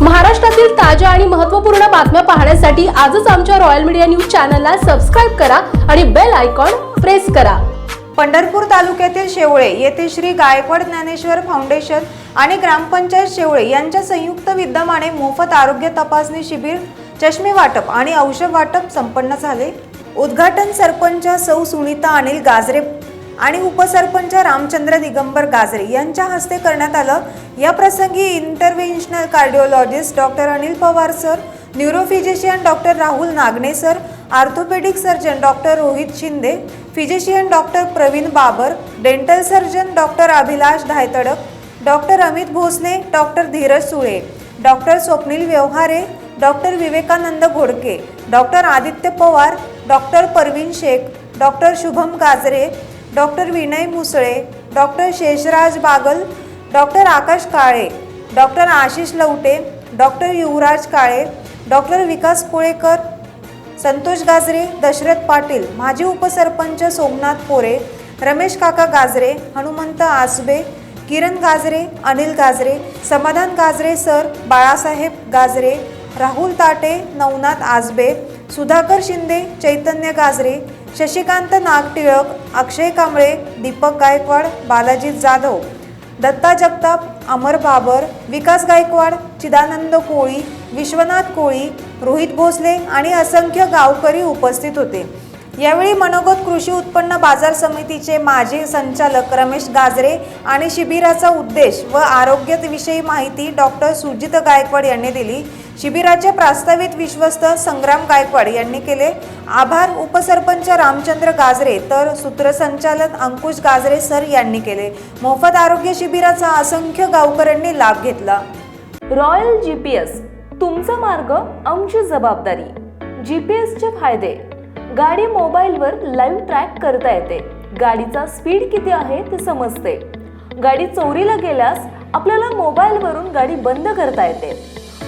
महाराष्ट्रातील ताज्या आणि महत्त्वपूर्ण बातम्या पाहण्यासाठी आजच आमच्या रॉयल मीडिया न्यूज चॅनलला सबस्क्राईब करा आणि बेल आयकॉन प्रेस करा. पंढरपूर तालुक्यातील शेवळे येथे श्री गायकवाड ज्ञानेश्वर फाउंडेशन आणि ग्रामपंचायत शेवळे यांच्या संयुक्त विद्यमाने मोफत आरोग्य तपासणी शिबिर चष्मे वाटप आणि औषध वाटप संपन्न झाले. उद्घाटन सरपंच सौ सुनीता अनिल गाजरे आणि उपसरपंच रामचंद्र दिगंबर गाजरे यांच्या हस्ते करण्यात आलं. या प्रसंगी interventional cardiologist doctor Anil Pawar sir neurophysician doctor Rahul Nagane sir orthopaedic surgeon doctor Rohit Shinde physician doctor Praveen Babar dental surgeon doctor Abhilash Dhaytadak doctor Amit Bhosale doctor Dhiraj Sule doctor Swapnil Vyavahare doctor Vivekanand Ghodke doctor Aditya Pawar doctor Parveen Shaikh doctor Shubham Gajare doctor Vinay Musale doctor Sheshraj Bagal doctor Akash Kale doctor Ashish Lavate doctor Yuvraj Kale doctor Vikas Kolekar Santosh Gajare Dashrath Patil माजी उपसरपंच सोमनाथ पोरे रमेश काका गाजरे हनुमंत आसबे किरण गाजरे Anil Gajare Samadhan Gajare sir Balasaheb Gajare Rahul Tate Navnath Ajbe Sudhakar Shinde चैतन्य गाजरे शशिकांत नागटिळक अक्षय कांबळे दीपक गायकवाड बालाजी जाधव दत्ता जगताप अमर बाबर विकास गायकवाड चिदानंद कोळी विश्वनाथ कोळी रोहित भोसले आणि असंख्य गावकरी उपस्थित होते. यावेळी मनोगत कृषी उत्पन्न बाजार समितीचे माजी संचालक रमेश गाजरे आणि शिबिराचा उद्देश व आरोग्यविषयी माहिती डॉक्टर सुजित गायकवाड यांनी दिली. शिबिराचे प्रस्तावित विश्वस्त संग्राम गायकवाड यांनी केले. आभार उपसरपंच रामचंद्र गाजरे तर सूत्रसंचालक अंकुश गाजरे सर यांनी केले. मोफत आरोग्य शिबिराचा असंख्य गावकऱ्यांनी लाभ घेतला. रॉयल जी पी एस तुमचा मार्ग आमची जबाबदारी. जी पी एसचे फायदे. गाडी मोबाईलवर लाईव्ह ट्रॅक करता येते. गाडीचा स्पीड किती आहे ते समजते. गाडी चोरीला गेल्यास आपल्याला मोबाईलवरून गाडी बंद करता येते.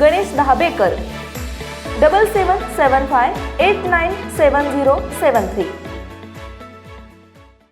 Ganesh Dhabekar double seven seven five eight nine seven zero seven three